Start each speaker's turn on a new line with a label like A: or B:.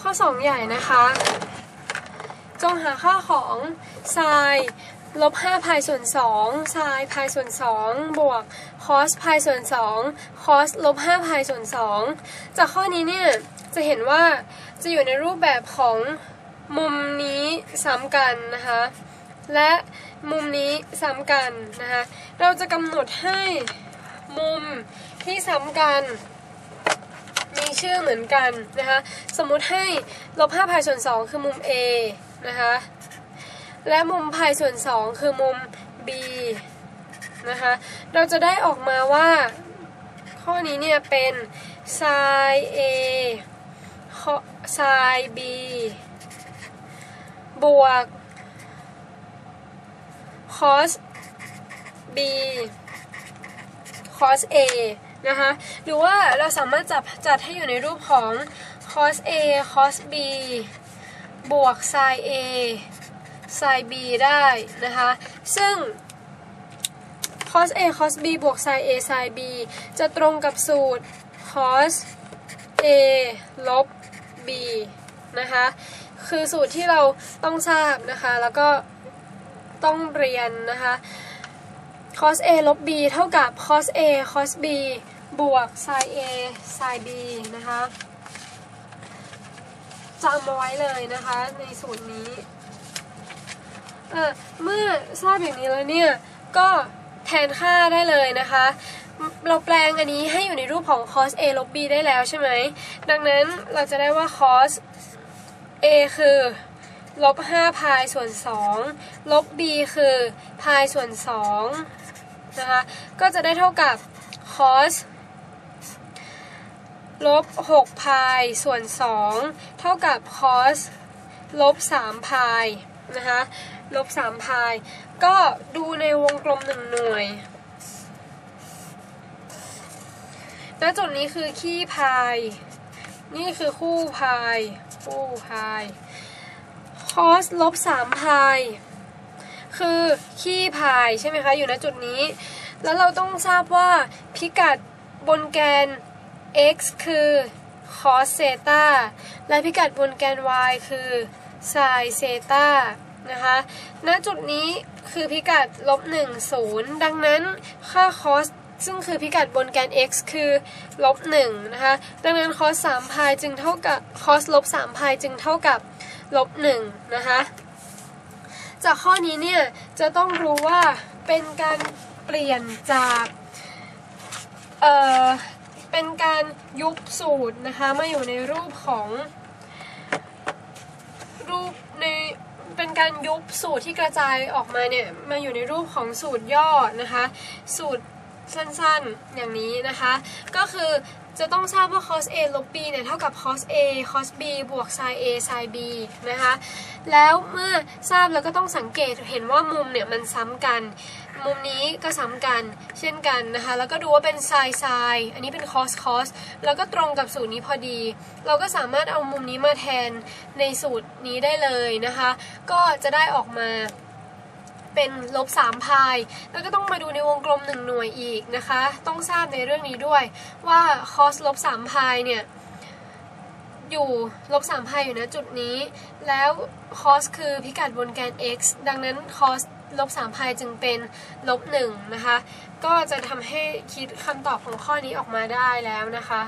A: ข้อ 2 ใหญ่นะคะ จงหาค่าของไซน์ลบ5พายส่วน2ไซน์พายส่วน 2 บวกคอสพายส่วน2คอสลบ5พายส่วน 2 จากข้อนี้เนี่ย จะเห็นว่าจะอยู่ในรูปแบบของมุมนี้ซ้ำกันนะคะ และมุมนี้ซ้ำกันนะคะ เราจะกำหนดให้มุมที่ซ้ำกัน มีชื่อเหมือนกันนะคะ สมมุติให้ลบ5พายส่วน 2 คือมุม A นะคะ และมุมพายส่วน 2 คือมุม B นะคะ เราจะได้ออกมาว่า ข้อนี้เนี่ยเป็น sin A sin B บวก cos B cos A นะคะ หรือว่าเราสามารถจับจัดให้อยู่ในรูปของ cos A cos B บวก sin A sin B ได้นะคะ ซึ่ง cos A cos B บวก sin A sin B จะตรงกับสูตร cos A ลบ B นะคะ คือสูตรที่เราต้องทราบนะคะ แล้วก็ต้องเรียนนะคะ cos A ลบ B เท่ากับ cos A cos B บวก sin A sin B นะคะจำเอาไว้เลยนะคะ ในสูตรนี้เออเมื่อทราบอย่างนี้แล้วเนี่ย ก็แทนค่าได้เลยนะคะ เราแปลงอันนี้ให้อยู่ในรูปของ cos A ลบ B ได้แล้วใช่ไหม ดังนั้นเราจะได้ว่า cos A คือ ลบ5พายส่วน2ลบ B คือพายส่วน2นะคะ ก็จะได้เท่ากับ cos ลบ6พายส่วน2เท่ากับ cos ลบ3พายนะคะลบ3พาย ก็ดูในวงกลมหนึ่งหน่วยณจุดนี้คือขี้พาย นี่คือคู่พาย คู่พาย cos ลบ3พายคือขี้พายใช่ไหมคะ อยู่ณจุดนี้ แล้วเราต้องทราบว่าพิกัดบนแกน x คือ cos เซตาและพิกัดบนแกน y คือ sin เซตานะคะ ณ จุดนี้คือพิกัดลบ1 0 ดังนั้นค่า cos ซึ่งคือพิกัดบนแกน x คือลบ1นะคะ ดังนั้น cos 3พายจึงเท่ากับ cos ลบ3พายจึงเท่ากับ ลบ1นะคะจากข้อนี้เนี่ยจะต้องรู้ว่าเป็นการเปลี่ยนจากเอ่อเป็นการยุบสูตรนะคะมาอยู่ในรูปของรูปในเป็นการยุบสูตรที่กระจายออกมาเนี่ยมาอยู่ในรูปของสูตรย่อนะคะสูตร สั้นๆ อย่างนี้นะคะ ก็คือจะต้องทราบว่า cos A ลบ b เนี่ยเท่ากับ cos A cos b บวก sin A sin b นะคะ แล้วเมื่อทราบแล้วก็ต้องสังเกตเห็นว่ามุมเนี่ยมันซ้ำกัน มุมนี้ก็ซ้ำกันเช่นกันนะคะ แล้วก็ดูว่าเป็น sin sin อันนี้เป็น cos cos แล้วก็ตรงกับสูตรนี้พอดี เราก็สามารถเอามุมนี้มาแทนในสูตรนี้ได้เลยนะคะ ก็จะได้ออกมา เป็นลบ3พาย แล้วก็ต้องมาดูในวงกลม 1 หน่วยอีกนะคะ ต้องทราบในเรื่องนี้ด้วยว่า cos ลบ3พายเนี่ยอยู่ลบ3พายอยู่นะจุดนี้ แล้ว cos คือพิกัดบนแกน x ดังนั้น cos ลบ3พายจึงเป็นลบ1นะคะ ก็จะทำให้คิดคำตอบของข้อนี้ออกมาได้แล้วนะคะ